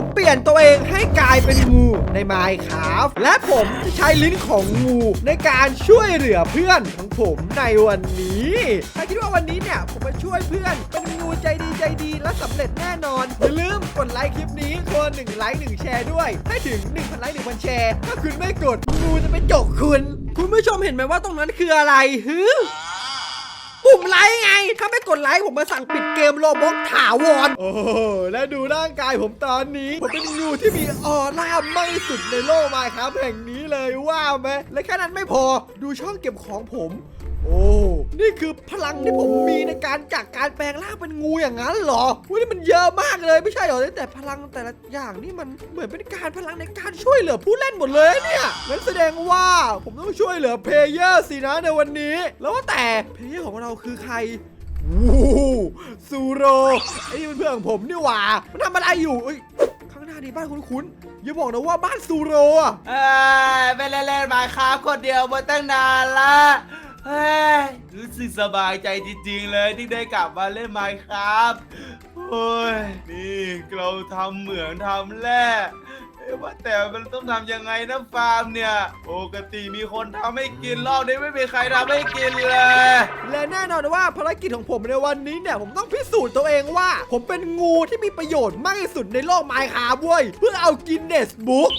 ผมเปลี่ยนตัวเองให้กลายเป็นงูใน Minecraft และผมจะใช้ลิ้นของงูในการช่วยเหลือเพื่อนของผมในวันนี้ถ้าคิดว่าวันนี้เนี่ยผมมาช่วยเพื่อน เป็นงูใจดีใจดีและสำเร็จแน่นอนอย่าลืมกดไลค์คลิปนี้คนหนึ่งไลค์หนึ่งแชร์ด้วย ให้ถึง1,000ไลค์1,000แชร์ถ้าคุณไม่กดงูจะไปจกคุณ คุณผู้ชมเห็นไหมว่าตรงนั้นคืออะไรฮึ ปุ่มไลค์ไง ถ้าไม่กดไลค์ผมมาสั่งปิดเกมโลบ็อกถาวร โอ้โหและดูร่างกายผมตอนนี้ ผมเป็นงูที่มีออร่ามากที่สุดในโลกมาครับแห่งนี้เลยว่าไหมและแค่นั้นไม่พอดูช่องเก็บของผม โอ้ นี่คือพลังที่ผมมีในการจากการแปลงร่างเป็นงูอย่างนั้นเหรอวนี่มันเยอะมากเลยไม่ใช่เหรอแต่พลังแต่ละอย่างนี่มันเหมือนเป็นการพลังในการช่วยเหลือผู้เล่นหมดเลยเนี่ยงั้นแสดงว่าผมต้องช่วยเหลือเพลเยอร์สินะในวันนี้ แล้วว่าแต่เพลเยอร์ของเราคือใครวู้ซูโรไอ้นี่มันเพื่อนของผมนี่หว่ามันทำอะไรอยู่เอ้ยข้างหน้านี่บ้านคุ้นๆอย่าบอกนะว่าบ้านซูโรอะเอ้ยไม่เล่นเล่นมาครับคนเดียวมาตั้งนานละ เฮ้ยรู้สึกสบายใจจริงๆเลยที่ได้กลับมาเล่นไมค์ครับโอ้ยนี่เราทำเหมืองทำแร่เอ๊ะว่าแต่มันต้องทำยังไงนะฟาร์มเนี่ยปกติมีคนทำให้กินรอบนี้ไม่มีใครทำให้กินเลย และแน่นอนว่าภารกิจของผมในวันนี้เนี่ย ผมต้องพิสูจน์ตัวเองว่า ผมเป็นงูที่มีประโยชน์มากที่สุดในโลกไมค์คาเว้ยเพื่อเอากินเนสบุ๊ก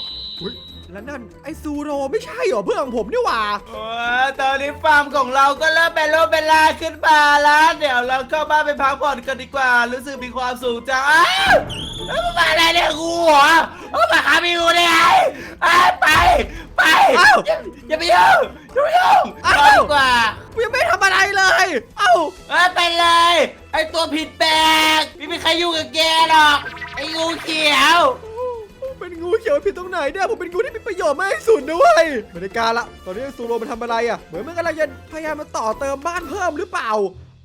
แล้วนั่นไอซูโรไม่ใช่เหรอเพื่อนของผมนี่หว่า โอ้ยตอนนี้ฟาร์มของเราก็เริ่มเป็นโลเป็นลาขึ้นมาแล้วเดี๋ยวเราเข้าบ้านไปพักผ่อนกันดีกว่า รู้สึกมีความสุขจังอ้าวแล้วมันมาอะไรเนี่ยกูเหรอเอามาหามีกูได้ไงอ้าวไปไปอ้าวอย่าอย่าไปยุ่งอย่าไปยุ่งอ้าว นอนดีกว่ากูยังไม่ทำอะไรเลย เอ้า เอ้ยไปเลย ไอตัวผิดแปลกไม่มีใครยุ่งกับแกหรอกไองูเขียว เขียวผิดตรงไหนเนี่ยผมเป็นงูที่มีประโยชน์มากที่สุดนะเว้ยไม่ได้การละ ตอนนี้ซูโรมันทำอะไรอะ เหมือนมันกำลังจะพยายามมาต่อเติมบ้านเพิ่มหรือเปล่า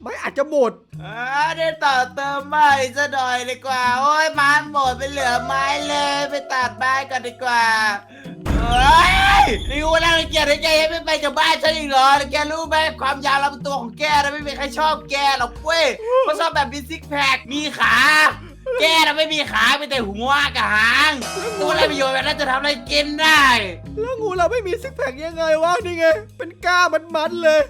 ไม่อาจจะหมดอ่าได้ต่อเติมใหม่ซะหน่อยดีกว่า โอ้ยไมันหมดไปเหลือไม้เลย ไปตัดไม้กันดีกว่าเฮ้ยนี่กูน่ารังเกียจให้แกยังไม่ไปจากบ้านฉันอีกเหรอแกรู้ไหมความยาวลำตัวของแกนะไม่มีใครชอบแกหรอกเว้ยเพราะชอบแบบมีซิกแพคมีขา แกน่ะไม่มีขามีแต่หัวกับหางตัวอะไรประโยชน์แบบนั้นจะทำอะไรกินได้ แล้วงูเราไม่มีซิกแพคยังไงวะนี่ไง เป็นก้ามันๆเลย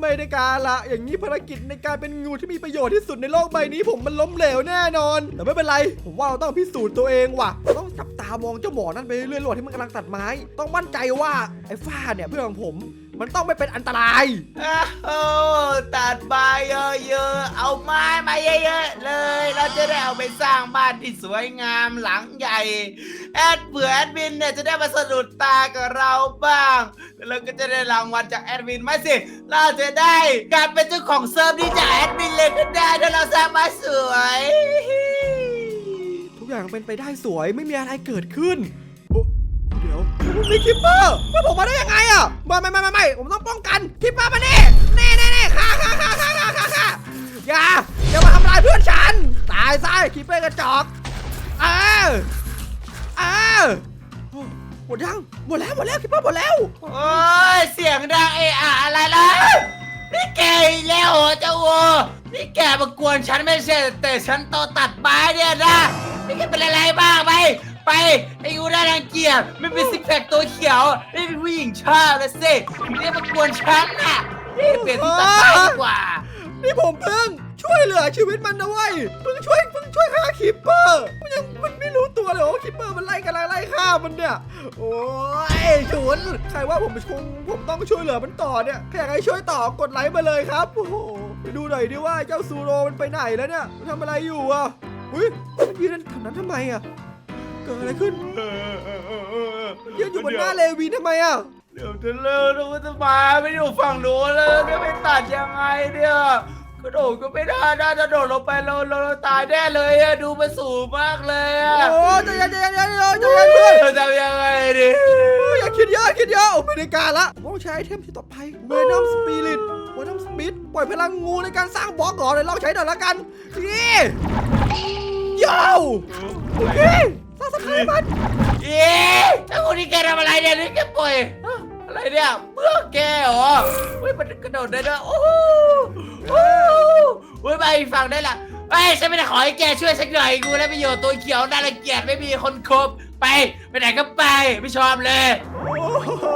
ไม่ได้การละ อย่างนี้ภารกิจในการเป็นงูที่มีประโยชน์ที่สุดในโลกใบนี้ผมมันล้มเหลวแน่นอน แต่ไม่เป็นไร ผมว่าเราต้องพิสูจน์ตัวเองว่ะต้องจับตามองเจ้าหมอนั่นไปเรื่อยๆระหว่างที่มันกำลังตัดไม้ ต้องมั่นใจว่าไอ้ฝ้าเนี่ยเพื่อนของผม มันต้องไม่เป็นอันตรายโอ้ตัดไม้เยอะๆ เอาไม้มาเยอะๆเลย เราจะได้เอาไปสร้างบ้านที่สวยงามหลังใหญ่ แอดเผื่อแอดมินเนี่ยจะได้มาสะดุดตากับเราบ้างแล้วเราก็จะได้รางวัลจากแอดมินไม่สิ เราจะได้การเป็นเจ้าของเซิร์ฟนี่จากแอดมินเลยก็ได้ถ้าเราสร้างบ้านสวย ทุกอย่างเป็นไปได้สวยไม่มีอะไรเกิดขึ้นโอ้เดี๋ยว มีคิปเปอร์มาผมมาได้ยังไงอะไม่ไม่ไม่ไม่ไม่ผมต้องป้องกันคิปเปอร์มาแน่แน่แน่แน่ฆ่าฆ่าฆ่าฆ่าฆ่าฆ่าฆ่าอย่าอย่ามาทำลายเพื่อนฉัน ตายซะคิปเปอร์กระจอกเออเออหมดยังหมดแล้วหมดแล้วคิปเปอร์หมดแล้วโอ้ยเสียงดังเอะอะอะไรล่ะนี่แกอีกแล้วเหรอเจ้าวัวนี่แกมากวนฉันไม่ใช่แต่ฉันโตตัดไม้เนี่ยนะนี่แกเป็นอะไรบ้างไป ไปไอ้กูน่ารังเกียจไม่เป็นซิกแพคตัวเขียวไม่เป็นผู้หญิงชอบนะสินี่มากวนฉันน่ะนี่เปลี่ยนที่ตัดไม้ดีกว่า นี่ผมเพิ่งช่วยเหลือชีวิตมันนะเว้ยเพิ่งช่วยเพิ่งช่วยฆ่าคิปเปอร์ มันยังมันไม่รู้ตัวเลยว่าคิปเปอร์มันไล่กันไล่ฆ่ามันเนี่ย โอ้ยฉุนใครว่าผมคงผมต้องช่วยเหลือมันต่อเนี่ยใครอยากให้ช่วยต่อกดไลค์มาเลยครับ โอ้โหไปดูหน่อยดิว่าเจ้าซูโรมันไปไหนแล้วเนี่ยมันทำอะไรอยู่อะอุ้ยมันยืนแถวนั้นทำไมอะ กิดอะไรขึ้นมันยืนอยู่บนหน้าเลวีนทำไมอะเดี๋ยวจะเลิกแล้วก็จะมาไม่อยู่ฝั่งโน้นแล้วจะไปตัดยังไงเนี่ยกระโดดก็ไม่ได้น่าจะโดดลงไปเราเราตายแน่เลยอะดูมันสูงมากเลยอะโอ้ใจเย็นใจเย็นใจเย็นใจเย็นเพื่อนเราจะยังไงดีโอ้ยอย่าคิดเยอะคิดเยอะโอ้ไม่ได้การละต้องใช้ไอเทมที่ต่อไปเวนอมสปิริตเวนอมสปิริตปล่อยพลังงูในการสร้างบล็อกก่อนเลยลองใช้หน่อยละกันนี่โย่โอเค สร้างสกายมันเอ๊ะเจ้าคนนี้แกทำอะไรเนี่ยนี่แกปล่อยฮะอะไรเนี่ยเมื่อแกเหรอเฮ้ยมันกระโดดได้ด้วยโอ้โหโอ้โหเฮ้ยไปอีกฝั่งได้ละเอ้ยฉันไม่ได้ขอให้แกช่วยสักหน่อยกูแล้วไปอยู่ตัวเขียวน่ารังเกียจไม่มีคนคบไปไปไหนก็ไปไม่ชอบเลย โอ้โห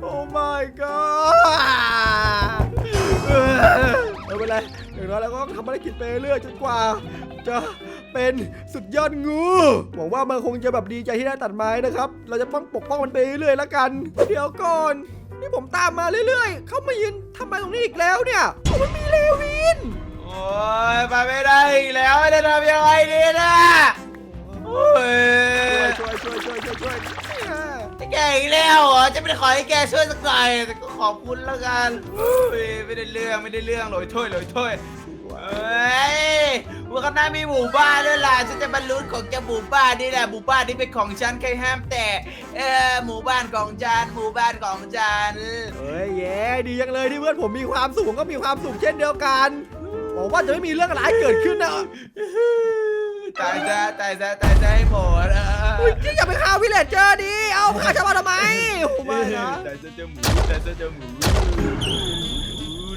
โอ้ my god เออไม่เป็นไรอย่างน้อยเราก็ทำภารกิจไปเรื่อยจนกว่า จะ เป็นสุดยอดงู หวังว่ามันคงจะแบบดีใจที่ได้ตัดไม้นะครับ เราจะต้องปกป้องมันไปเรื่อยๆแล้วกัน เดี๋ยวก่อนนี่ผมตามมาเรื่อยๆ เขามายืนทำไมตรงนี้อีกแล้วเนี่ยผมมันมีเลวิน โอ้ยไปไม่ได้อีกแล้วจะทำยังไงดีนะโอ้ยช่วยช่วยช่วยช่วยช่วยเนี่ยแกอีกแล้วเหรอจะไม่ได้ขอให้แกช่วยสักหน่อยแต่ก็ขอบคุณแล้วกันโอ้ยไม่ได้เรื่องไม่ได้เรื่องเลยถ้วยเลยถ้วย เอ้ยว่าข้างหน้ามีหมู่บ้านด้วยล่ะฉันจะบรรลุของเจ้าหมู่บ้านนี่แหละหมู่บ้านนี้เป็นของฉันใครห้ามแต่เออหมู่บ้านของฉันหมู่บ้านของฉันเฮ้ยแย่ดีจังเลยที่เพื่อนผมมีความสุขผมก็มีความสุขเช่นเดียวกันหวังว่าจะไม่มีเรื่องร้ายเกิดขึ้นนะตายซะตายซะตายซะให้หมดอะอุ๊ยจี้อย่าไปฆ่าวิลเลจเจอร์ดิเอาฆ่าชาวบ้านทำไมโอ้ไม่นะ ตายซะเจ้าหมูตายซะเจ้าหมู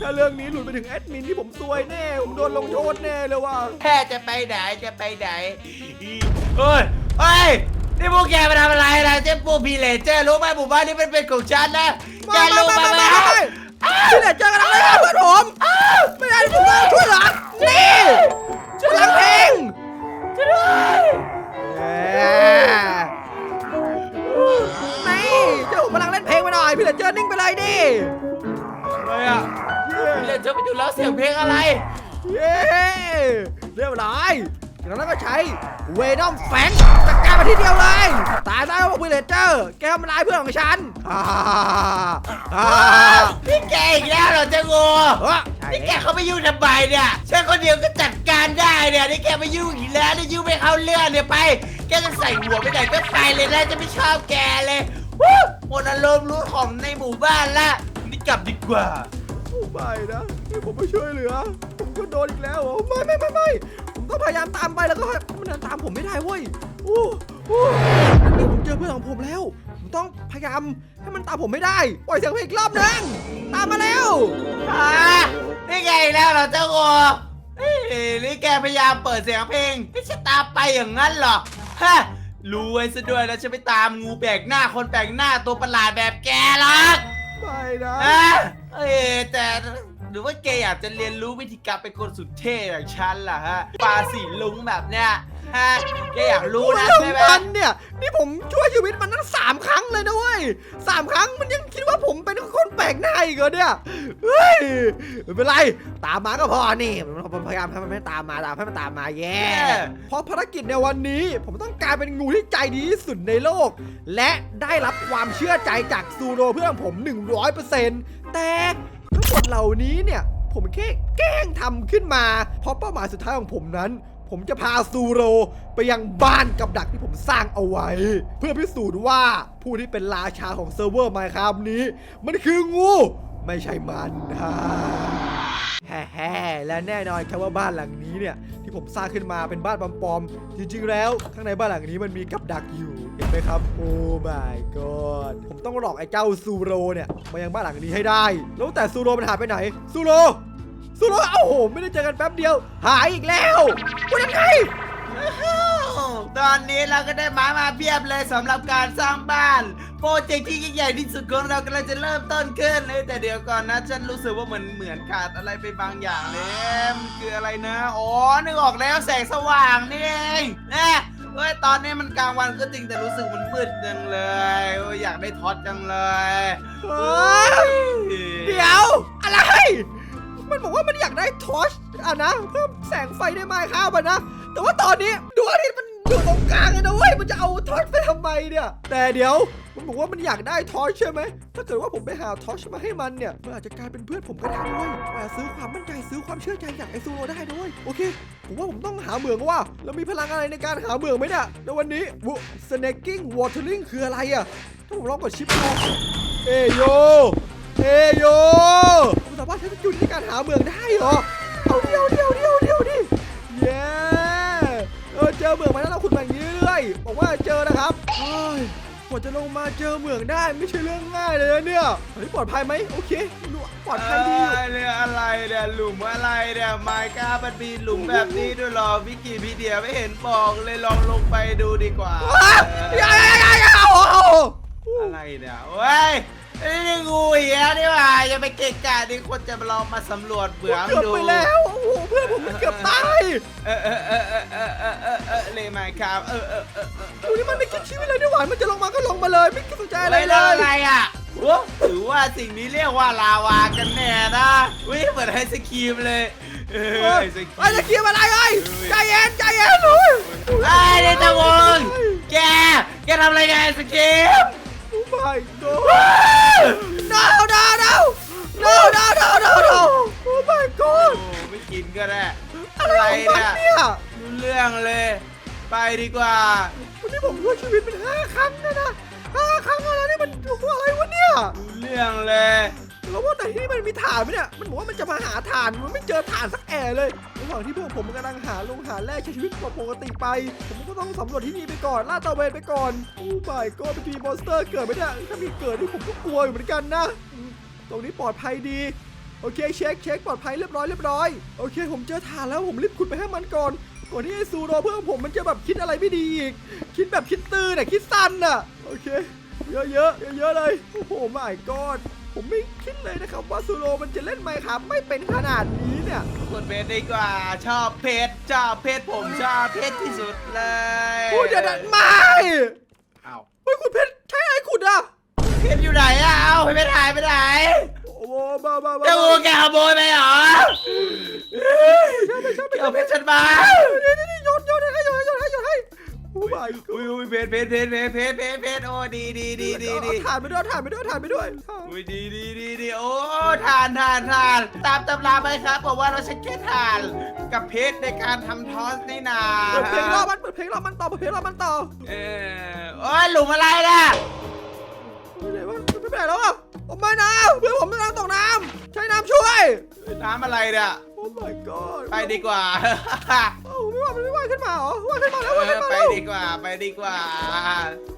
ถ้าเรื่องนี้หลุดไปถึงแอดมินที่ผมซวยแน่ผมโดนลงโทษแน่เลยว่ะแค่จะไปไหนจะไปไหนเฮ้ยเฮ้ยนี่พวกแกมาทำอะไรนะเจ้าปูพีเลเจอร์รู้ไหมหมู่บ้านนี้เป็นเป็นของฉันนะแกมารู้มาไหมมามามาวิลเลจเจอร์กำลังไล่ฆ่าเพื่อนผมไม่ได้ผมต้องช่วยเหรอนี่พลังเพลงช่วยด้วยไม่เจ้าผมกำลังเล่นเพลงมาหน่อยพี่เหลือเจอนิ่งไปเลยดิอะไรอะ พีเลเจอร์ไปดูแล้วเสียงเพลงอะไร เย้เรียบร้อยจากนั้นก็ใช้เวนอมแฟงจัดการมาทีเดียวเลย ตายได้ว่าพี่เหลือเจอแกทำลายเพื่อนของฉันอ่าอ่าพี่แกอีกแล้วเหรอเจ้างูเฮ้ยใช่นี่แกเขาไม่ยุ่งทำไมเนี่ยฉันคนเดียวก็จัดการได้เนี่ยนี่แกไม่ยุ่งอีกแล้วนี่ยุ่งไม่เข้าเรื่องเนี่ยไป แกจะใส่หัวไปไหนก็ไปเลยนะจะไม่ชอบแกเลยวู้หมดอารมณ์รู้ของในหมู่บ้านละนี่กลับดีกว่าโอ้ ไม่นะนี่ผมไม่ช่วยเหลือ ผมก็โดนอีกแล้วเหรอไม่ไม่ไม่ไม่ผมต้องพยายามตามไปแล้วก็มันเดินตามผมไม่ได้เว้ยโอ้โอ้อันนี้ผมเจอเพื่อนของผมแล้ว ผมต้องพยายามให้มันตามผมไม่ได้ปล่อยเสียงเพลงอีกรอบนึงตามมาแล้วอ่านี่ไงอีกแล้วเหรอเจ้าโอเฮ้ยนี่แกพยายามเปิดเสียงเพลงให้ฉันตามไปอย่างนั้นเหรอฮะรู้ไว้ซะด้วยแล้วฉันไปตามงูแปลกหน้าคนแปลกหน้าตัวประหลาดแบบแกหรอกไม่นะ ฮะ เอ้ยแต่หรือว่าแกอยากจะเรียนรู้วิธีการเป็นคนสุดเท่อย่างฉันล่ะฮะปลาสีลุงแบบเนี้ยฮะแกอยากรู้นะเรื่องใช่ไหม มันเนี่ย นี่ผมช่วยชีวิตมันตั้งสามครั้งเลยนะเว้ยสามครั้งมันยังคิดว่าผมเป็นคนแปลกหน้าอีกเหรอเนี่ยเฮ้ยไม่เป็นไร ตามมาก็พอนี่ผมพยายามให้มันไม่ตามมาตามให้มันตามมาแย่เพราะภารกิจในวันนี้ ผมต้องกลายเป็นงูที่ใจดีที่สุดในโลก และได้รับความเชื่อใจจากซูโรเพื่อนผม 100% แต่ทั้งหมดเหล่านี้เนี่ยผมแค่แกล้งทำขึ้นมา เพราะเป้าหมายสุดท้ายของผมนั้น ผมจะพาซูโรไปยังบ้านกับดักที่ผมสร้างเอาไว้ เพื่อพิสูจน์ว่าผู้ที่เป็นราชาของเซิร์ฟเวอร์ไมครับนี้ มันคืองู ไม่ใช่มันนะแฮ่และแน่นอนครับว่าบ้านหลังนี้เนี่ย ที่ผมสร้างขึ้นมาเป็นบ้านปลอมๆจริงๆ แล้ว ข้างในบ้านหลังนี้มันมีกับดักอยู่ เห็นไหมครับ โอ้ my god ผมต้องหลอกไอ้เจ้าซูโรเนี่ยมายังบ้านหลังนี้ให้ได้ แล้วแต่ซูโรมันหายไปไหนซูโรซูโรเอ้าโหไม่ได้เจอกันแป๊บเดียว หายอีกแล้วคุณยังไง ตอนนี้เราก็ได้ไม้มาเพียบเลยสำหรับการสร้างบ้าน โปรเจกต์ที่ยิ่งใหญ่ที่สุดของเรากำลังจะเริ่มต้นขึ้นเลยแต่เดี๋ยวก่อนนะฉันรู้สึกว่าเหมือนเหมือนขาดอะไรไปบางอย่างเลยมันคืออะไรนะอ๋อนึกออกแล้วแสงสว่างนี่เองนะเฮ้ยตอนนี้มันกลางวันก็จริงแต่รู้สึกมันมืดจังเลยโอ้ยอยากได้ท็อตจังเลยเฮ้ยเดี๋ยว อะไร มันบอกว่ามันอยากได้ทอชอะนะเพิ่มแสงไฟได้ไหมครับอะนะ แต่ว่าตอนนี้ดวงอาทิตย์มันอยู่ตรงกลางเลยนะเว้ยมันจะเอาทอชไปทำไมเนี่ย แต่เดี๋ยวมันบอกว่ามันอยากได้ทอชใช่ไหมถ้าเกิดว่าผมไปหาทอชมาให้มันเนี่ยมันอาจจะกลายเป็นเพื่อนผมก็ได้ด้วยแต่ซื้อความมั่นใจซื้อความเชื่อใจจากไอซูโรได้ด้วยโอเคผมว่าผมต้องหาเหมืองว่า เรามีพลังอะไรในการหาเหมืองไหมเนี่ยในวันนี้วุ snaking watering คืออะไรอะถ้าผมลองกดชิปดูเอโยเอโยผมสามารถใช้สกิลในการหาเหมืองได้เหรอเอาเดียวเดียวเดียว เออเจอเหมืองมาแล้วเราขุดแบบนี้เรื่อยบอกว่าเจอนะครับเฮ้ยกว่าจะลงมาเจอเหมืองได้ไม่ใช่เรื่องง่ายเลยนะเนี่ยเฮ้ยปลอดภัยไหมโอเคดูปลอดภัยดีอยู่เอ้ยเนี่ยอะไรเนี่ยหลุมอะไรเนี่ยไมค์กามันมีหลุมแบบนี้ด้วยเหรอวิกิพีเดียไม่เห็นบอกเลยลองลงไปดูดีกว่าว้าอย่าอย่าอย่าอย่าโอ้โหอะไรเนี่ยเว้ย นี่งูเหี้ยนี่หว่าอย่าไปเกะกะนี่คนจะมาลองมาสำรวจเบื้องเกือบดูไปแล้วโอ้โหเพื่อนผมมันเกือบตายเออเออเออเออเออเออเออเออเลยไมค์ครับเออเออเออเออดูนี่มันไม่คิดชีวิตเลยนี่หวานมันจะลงมาก็ลงมาเลยไม่สนใจอะไรเฮ้ยเลแล้วยอะไรอะโอ้ถือว่าสิ่งนี้เรียกว่าลาวากันแน่นะวิเหมือนไอศครีมเลยเออไอศครีมไอ้จะเคียมอะไรเอ้ยเฮ้ยใจเย็นใจเย็นเลยไอ้เดตาวงแกแกทำอะไรกันไอศครีมโอ้ my god no no no no no no no no โอ้ my โอ้ god ไม่กินก็ได้อะไรของมันเนี่ยรู้เรื่องเลย ไปดีกว่า วันนี้ผมช่วยชีวิตเป็นห้าครั้งนะนะห้าครั้งแล้วนะนี่มันอะไรวะเนี่ย รู้เรื่องเลย แล้วว่าแต่ที่มันมีฐานไหมเนี่ย มันบอกว่ามันจะมาหาฐาน มันไม่เจอฐานสักแอะเลยระหว่างที่พวกผมกำลังหาลงหาแร่ใช้ชีวิตปกติไป ผมก็ต้องสำรวจที่นี่ไปก่อนลาดตระเวนไปก่อน โอ้ไม่ก็เป็นทีมอนสเตอร์เกิดไหมเนี่ยถ้ามีเกิดนี่ผมก็กลัวอยู่เหมือนกันนะ ตรงนี้ปลอดภัยดีโอเคเช็คเช็คปลอดภัยเรียบร้อยเรียบร้อยโอเค ผมเจอฐานแล้วผมรีบขุดไปให้มันก่อนก่อนที่ไอ้ซูโรเพื่อนผมมันจะแบบคิดอะไรไม่ดีอีก คิดแบบคิดตื้นอะคิดสั้นอะโอเค เยอะเยอะเยอะเยอะๆเลยโอ้โหไม่กอด ผมไม่คิดเลยนะครับว่าซูโรมันจะเล่นไมค์ครับไม่เป็นขนาดนี้เนี่ยกดเพชรดีกว่า ชอบเพชรชอบเพชรผมชอบเพชรที่สุดเลยพูดอย่าดันไม่เอ้าเฮ้ยคุณเพชรใช้อะไรขุดอะเพชรอยู่ไหนอะเอ้าเพชรหายไปไหนโอ้โหบ้าบ้าบ้าเจ้างูแกขโมยไปเหรอใช่ไม่ใช่ไม่เอาใช่เพชรฉันมานี่นี่นี่โยนโยนให้โย โอ้ไม่อุ้ยอุ้ยเพชรเพชรเพชรเพชรเพชรเพชรเพชรโอ้ดีดีดีดีดีถ่านไปด้วยถ่านไปด้วยถ่านไปด้วยอุ้ยดีดีดีดีโอ้ทานทานทานตามตำราไปครับบอกว่าเราใช้แค่ทาน กับเพชรในการทำทอสนี่นาเปิดเพลงรอบมันเปิดเพลงรอบมันต่อเปิดเพลงรอบมันต่อเออโอ้ยหลุมอะไรน่ะไปไหนวะไปไหนแล้วอะโอ้ไม่นะเพื่อนผมกำลังตกน้ำใช้น้ำช่วยน้ำอะไรเนี่ยโอ้ my god ไปดีกว่าเอ้าไม่ว่ามันไม่ว่ายขึ้นมาเหรอว่ายขึ้นมาแล้วเอว่ายขึ้อนมาไปแล้วดีกว่า ไปดีกว่า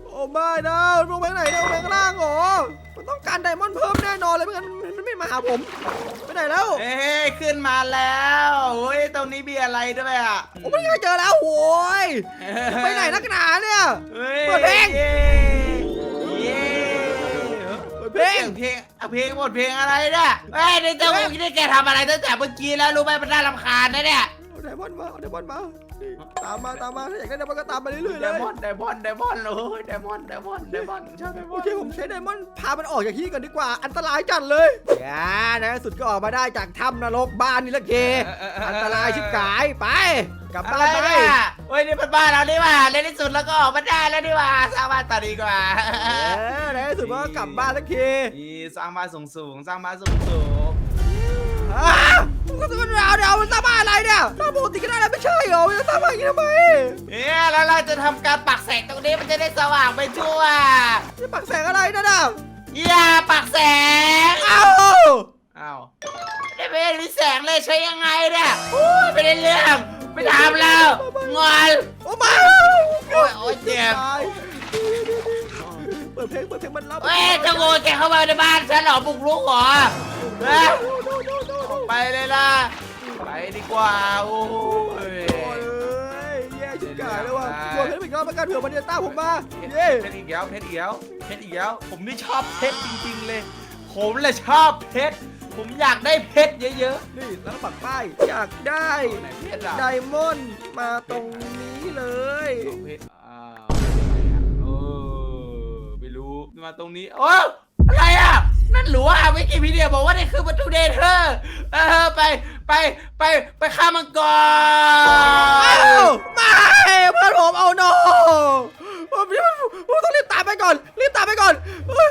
โอ้ไม่นะลงไปไหนเนี่ยลงไปข้างล่างเหรอมันต้องการไดมอนด์เพิ่มแน่นอนเลยไม่งั้นมันมันไม่มาหาผมไปไหนแล้วเอ้ยขึ้นมาแล้วโอ้ยตรงนี้มีอะไรด้วยอะผมไม่ได้เจอแล้วโว้ยไปไหนนักหนาเนี่ยฮ้ยเปิดเพลง เย้เย้เปิดเพลงเพลงเอา เพลงหมดเพลงอะไรเนี่ยเฮ้ยนี่เจ้าพวกนี่แกทำอะไรตั้งแต่เมื่อกี้แล้วรู้ไหมมันน่ารำคาญนะเนี่ยเอาไดมอนด์มาเอาไดมอนด์มา ตามมาตามมาถ้าอยากได้ไดมอนด์ก็ตามมาเรื่อยๆไดเลยมอนด์ไดมอนด์ไดมอนด์โอ้ยไดมอนด์ไดมอนด์ไดมอนด์ชอบไดมโออนด์เคผมใช้ไดมอนด์พามันออกจากที่ก่อนดีกว่า อันตรายจัดเลยอย่าในที่สุดก็ออกมาได้จากถ้ำนรกบ้านนี่ละเคอันตรายชิบหายไป กลับอะบ้าไรนไปเนี่ยเฮ้ยนี่เป็นบ้านเรานี่หว่าในที่สุดแล้วก็ออกมาได้แล้วนี่หว่าสร้างบ้านต่อดีกว่า เออในที่สุดก็กลับบ้านละเคนี่สร้างบ้านสูงสูงๆสร้างบ้านสูงสูง อ้าก็จะเป็นดาวเดาวมันสร้างบ้านอะไรเนี่ยสร้างปกติก็ได้แล้วไม่ใช่เหรอมันจะสร้างบ้านอย่างนี้ทำไมๆเนี่ยแล้วเราจะทำการปักแสงตรงนี้มันจะได้สว่างไปทั่วจะปักแสงอะไรนั่นน่ะอย่าปักแสงเอ้าอ้าวได้ไม่ได้แสงเลยใช้ยังไงเนี่ยโอ้ยไม่ได้เรื่องไม่ทำแล้วงอนโอ้มาโอ้ยโอ้ยเจ็บตายเปิดเพลงเปิดเพลงมันรับ เฮ้ยเจ้าโง่แกเข้ามาในบ้านฉันเหรอบุกรุกเหรอเฮ้ย ไปเลยล่ะ ไปดีกว่า โอ้ยโอ้ยแย่ชิบหายแล้วว่ะกลัวเพชรอีกรอบแล้วกันเผื่อมันจะตามผมมาเย้เพชรอีกแล้วเพชรอีกแล้วเพชรอีกแล้วผมนี่ชอบเพชรจริงๆเลย ผมเลยชอบเพชรผมอยากได้เพชรเยอะนี่แล้วก็ปักป้ายอยากได้ๆไหนเพชรอะไดมอนด์มาตรงนี้เลย เอาเพชรอ้าวเออไม่รู้มาตรงนี้โอ้อะไรอะ นั่นหรือว่าวิกิพีเดียบอกว่านี่คือประตูเดเธอร์เออไปไปไปไปฆ่ามังกเอ้ารไม่เพื่อนผมเอาโนผมผมต้องรีบตามไปก่อน รีบตามไปก่อนเอ้ย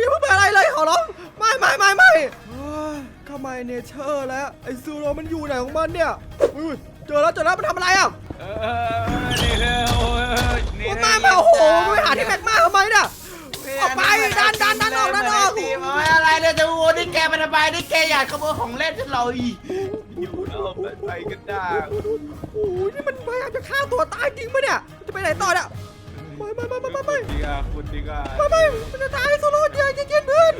อย่าเพิ่งไปอะไรเลยขอร้องไม่ไม่ไม่ไม่เฮ้ยเข้ามเนเชอร์แล้วไอ้ซูโรมันอยู่ไหนของมันเนี่ยอุ้ยเจอแล้วเจอแล้วมันทำอะไรอะเออนี่เธอโอ้โอ้เธมามาโอ้โหไปหาที่แม็กมาทำไมเนี่ย ออกไปดันดันดันออกดันออก ตีมอาไว้อะไรเนี่ยจะโอ้นี่แกมาทำไมนี่แกอยากขโมยของเล่นฉันเหรออีอยู่เอาไปกันได้ โอ้โหนี่มันพยายามจะฆ่าตัวตายจริงปะเนี่ย จะไปไหนต่อเนี่ย ไม่ไปไปไปไม่ไม่ดีอะคุณดีอ่าไม่ไม่มันจะตายโซโล่อย่าอยาเย็นเพื่อน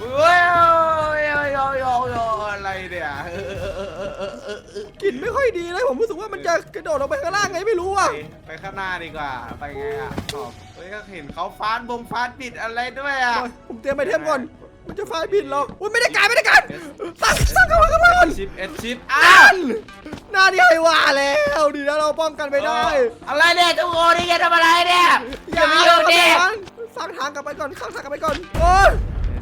เอ้ยโอ้ยโอ้ยโอ้ยโอ้ยโอ้ยอะไรเนี่ยเออเออออออออออออกลิ่นไม่ค่อยดีเลยผมรู้สึกว่ามันจะกระโดดลงไปข้างล่างไงไม่รู้อะไปข้างหน้าดีกว่า ไปไงอะตอบเฮ้ยก็เห็นเขาฟานบงฟานปิดอะไรด้วยอะผมเตรียมไปเทมก่อน จะไฟบินหรอกอุ้ยไม่ได้การไม่ได้การสั่งสั่งเข้ามาเข้ามาก่อนชิปเอ็ดชิปอ้านั่วนหน้าที่ให้ว่าแล้วดีนะเราป้องกันไปได้อะไรเนี่ยเจ้าโง่นี่แกทำอะไรเนี่ยอย่ามาอยู่ดิสร้างทางกลับไปก่อนสร้างทางกลับไปก่อนโอ้ย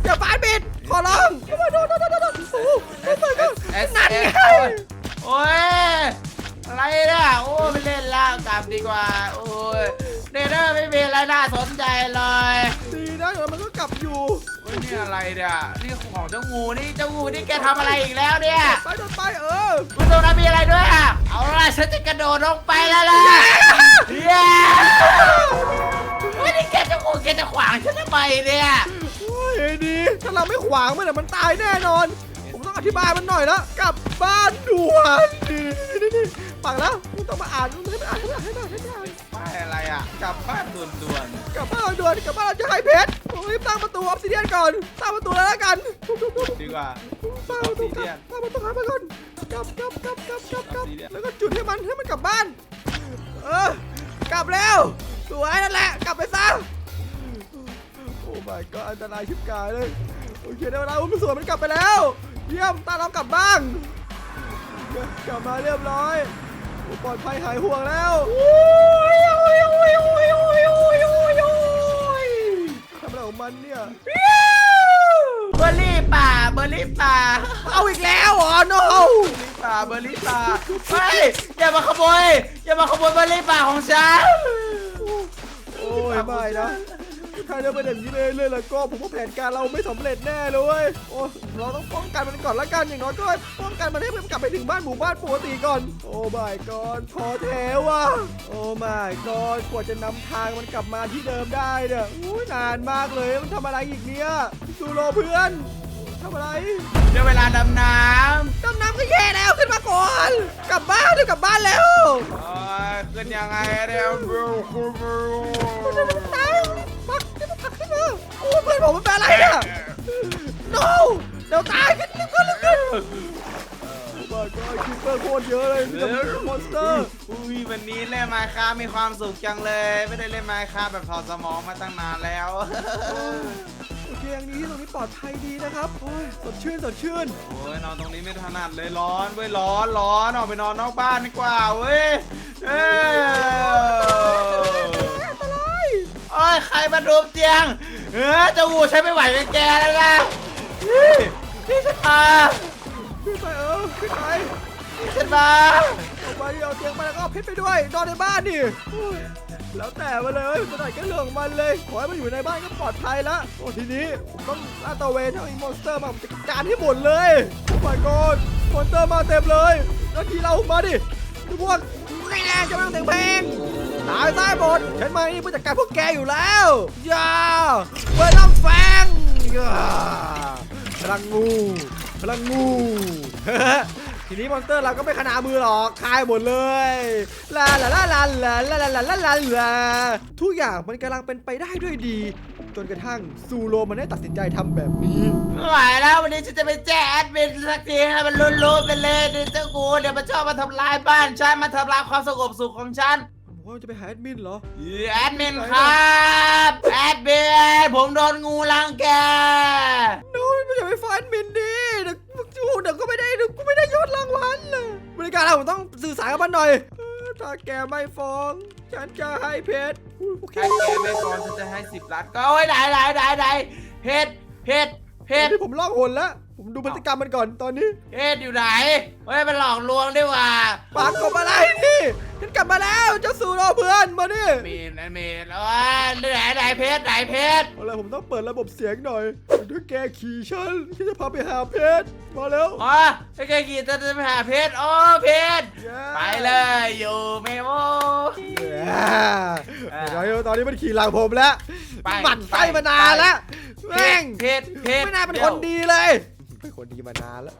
อย่าไฟบินขอร้องโอ้ยโดนโดนโดนโดนโอ้ยเอสโดนเอโดนสเอสนั่นเอไงสโอ้ยอะไรเนี่ยโอ้ไม่เล่นแล้วกลับดีกว่าโอ้ยเนเธอร์ไม่มีอะไรน่าสนใจเลยดีนะเดี๋ยวมันก็กลับอยู่เฮ้ย นี่อะไรเนี่ยนี่ของเจ้างูนี่เจ้างูนี่แกทำอะไรอีกแล้วเนี่ยไปโดนไปเออมันตรงนั้นมีอะไรด้วยอะเอาล่ะฉันจะกระโดดลงไปแล้วล่ะเย้เฮ้ยนี่แกเจ้างูแกจะขวางฉันทำไมเนี่ยโอ้ยดีถ้าเราไม่ขวางมันเดี๋ยวมันตายแน่นอน ผมต้องอธิบายมันหน่อยแล้วกลับบ้านด่วนนี่นี่นี่ปังแล้วมึงต้องมาอ่านมึงให้มันอ่านให้มันอ่านให้มันอ่านให้มันอ่านป้ายอะไร อะ กลับบ้านด่วนด่วนกลับบ้านด่วนกลับบ้านเราจะให้เพชรผมรีบตั้งประตูออฟซิเดียนก่อนตั้งประตูแล้วละกันๆดีกว่าตั้งประตูกลับตั้งประตูกลับมาก่อนกลับกลับกลับกลับกลับกลับแล้วก็จุดให้มันให้มันกลับบ้าน เออกลับแล้วสวยนั่นแหละกลับไปซะโอ้ my god อันตรายชิบกายเลยโอเคได้เวลาอุ้มสวยมันกลับไปแล้ว เยี่ยมตาเรากลับบ้านกลับมาเรียบร้อยโอ้ปลอดภัยหายห่วงแล้วโอ้ ยโอ้ยโอ้ยโอ้ยโอ้ยโอ้ยทำอะไรของมันเนี่ยเบอร์รี่ป่าเบอร์รี่ป่า เอาอีกแล้วเหรอ no เบอร์รี่ป่าเบอร์รี่ป่าเฮ้ยอย่ามาขโมยอย่ามาขโมยเบอร์รี่ป่าของฉันโอ้ยไม่นะ ถ้าจะเป็นอย่างนี้เลยเลยแล้วก็ผมว่าแผนการเราไม่สำเร็จแน่เลยเว้ยโอ้เราต้องป้องกันมันก่อนละกันอย่างน้อยก็ป้องกันมันให้มันกลับไปถึงบ้านหมู่บ้านปกติก่อน โอ้ my god ท้อแท้ว่ะโอ้ my god กว่าจะนำทางมันกลับมาที่เดิมได้เนี่ยอุ้ยนานมากเลยมันทำอะไรอีกเนี่ยซูโรเพื่อนทำอะไรเดี๋ยวเวลาดำน้ดำน้ำก็แย่แล้วขึ้นมาก่อน กลับบ้านเดี๋ยวกลับบ้านแล้วำโอ้ยขึ้นยังไงเนี่ยบรูคูบรูตา โอ้เพื่อนผมมันเป็นอะไรเนี่ย no เดี๋ยวตายขึ้นรีบขึ้นรีบขึ้นโอ้ my god คิปเปอร์โคตรเยอะเลยมีแต่มอนสเตอร์อุ้ยวันนี้เล่นไมค์คามีความสุขจังเลย ไม่ได้เล่นไมค์คาแบบถอดสมองมาตั้งนานแล้วโอเคอย่างนี้ตรงนี้ปลอดภัยดีนะครับโอ้ยสดชื่นสดชื่นโอ้ยนอนตรงนี้ไม่ถนัดเลยร้อนเว้ยร้อนร้อนออกไปนอนนอกบ้านดีกว่าเว้ยเอ้ยอันตรายโอ้ยใครมาดูเตียง เออเจ้างูใช้ไม่ไหวกับแกแล้วนะนี่นี่ฉันมาขึ้นไปเออขึ้นไปนี่ฉันมาออกไปเอาเตียงไปแล้วก็เอาเพชรไปด้วยนอนในบ้านดิโอ้ยแล้วแต่มาเลยจะไหนก็เรื่องของมันเลยขอให้มันอยู่ในบ้านก็ปลอดภัยแล้วโอ้ทีนี้ผมต้องลาดตระเวนทั้งอีมอนสเตอร์มาผมจะจัดการให้หมดเลยโอ้ my god มอนสเตอร์มาเต็มเลยแล้วทีเรามาดิทุกพวกนี่แน่จะไม่ต้องเสียงเพลง ตายตายหมดฉันมานี่เพื่อจัดการพวกแกอยู่แล้วอย่าเวน้ำแฟงย่าพลังงูพลังงูทีนี้มอนสเตอร์เราก็ไม่ขนามือหรอกคายหมดเลยลาลาลาลาลาลาลาลาลาลาลาทุกอย่างมันกำลังเป็นไปได้ด้วยดี จนกระทั่งซูโรมันได้ตัดสินใจทำแบบนี้ไม่ไหวแล้ววันนี้ฉันจะไปแจ้งแอดมินสักทีให้มันรู้ๆไปเลยเดี๋ยวเจ้างูเดี๋ยวมันชอบมาทำลายบ้านฉันมาทำลายความสงบสุขของฉัน ว่ามันจะไปหาแอดมินเหรอ แอดมินครับแอดมินผมโดนงูรังแกโน้ยไม่อยากไปฟ้องแอดมินดิเดี๋ยวจูเดี๋ยวก็ไม่ได้เดี๋ยวก็ไม่ได้ยอดรางวัลเลยบริการเราผมต้องสื่อสารกับมันหน่อยเออถ้าแกไม่ฟ้อง ฉันจะให้เพชรอุ๊ยโอเคใครแกไม่ฟ้องฉันจะให้สิบล้านก็โอ้ยไหนไหนไหนไหนเพชรเพชรเพชรที่ผมลอกหนแล้ว ผมดูพฤติกรรมมันก่อนตอนนี้เพชรอยู่ไหนเฮ้ยมันหลอกลวงด้วยว่ะปากกบอะไรนี่ฉันกลับมาแล้วเจ้าสูโรเพื่อนมาดิเมนนะเมนโอ้ยไหนไหนเพชรไหนเพชรเอาละไรผมต้องเปิดระบบเสียงหน่อยถ้าแกขี่ฉันฉันจะพาไปหาเพชรมาแล้วอ๋อไอ้แกกี่จะจะไปหาเพชรอ๋อเพชรไปเลยอยู่เมโมเดี๋ยวตอนนี้มันขี่หลังผมแล้วไปหมั่นไส้มานานแล้วแม่งเพชรเพชรไม่น่าเป็นคนดีเลยเป็น คนดีมานานแล้ว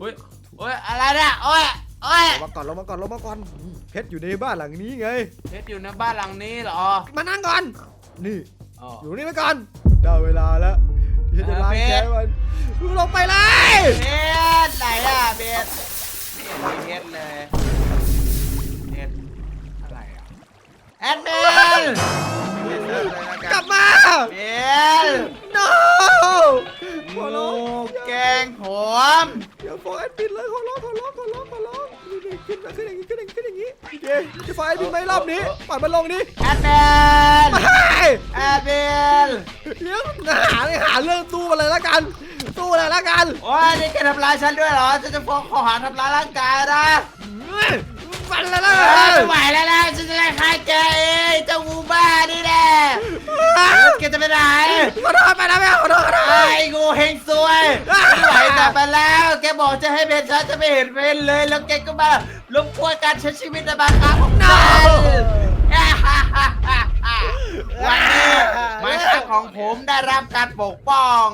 อุ้ยอุ้ยอะไรเนี่ยโอ้ยโอ้ยลงมาก่อนลงมาก่อนลงมาก่อนเพชรอยู่ในบ้านหลังนี้ไง เพชรอยู่ในบ้านหลังนี้เหรอมานั่งก่อน นี่อ๋ออยู่นี่ไปก่อนได้เวลาแล้วที่จะล้างแค้นมันลงไปเลยเพชรไหนอะเพชรไม่เห็นมีเพชรเลยเพชรอะไรอะแอดมิน เพชรเลยละกลับมาเพชร no ขอร้งูองแกงผมอย่าฟ้องแอดมินเลยขอร้องขอร้องขอร้องขอร้องนี่นี่ขึ้นมาขึ้นอย่างนี้ขึ้นอย่างนี้ขึ้นอย่างนี้โอเคจะฟ้องแอดมินไหมรอบนี้ปล่อยมันลงดิแอดมินไม่แอดมินเรื่องหาเลยหาเรื่องตู้อะไรละกันตู้อะไรละกัน โอ้ยนี่แกทำร้ายฉันด้วยเหรอฉันจะฟ้องข้อหาทำร้ายร่างกายนะ เฮ้ย ฟันอะไรละเอ้ยไม่ไหวแล้วนะฉันจะได้ฆ่าแกเองเจ้างูบ้านี่แหละแกจะไปไหนขอโทษไปนะแม่ขอโทษขอโทษไอ้งูเฮงซวยไม่ไหวต่อไปแล้ว แกบอกจะให้เป็นฉันจะไม่เห็นเป็นเลย แล้วแกก็มารบกวนการใช้ชีวิตในบางครั้งของฉันวันนี้มาช้างของผมได้รับการปกป้อง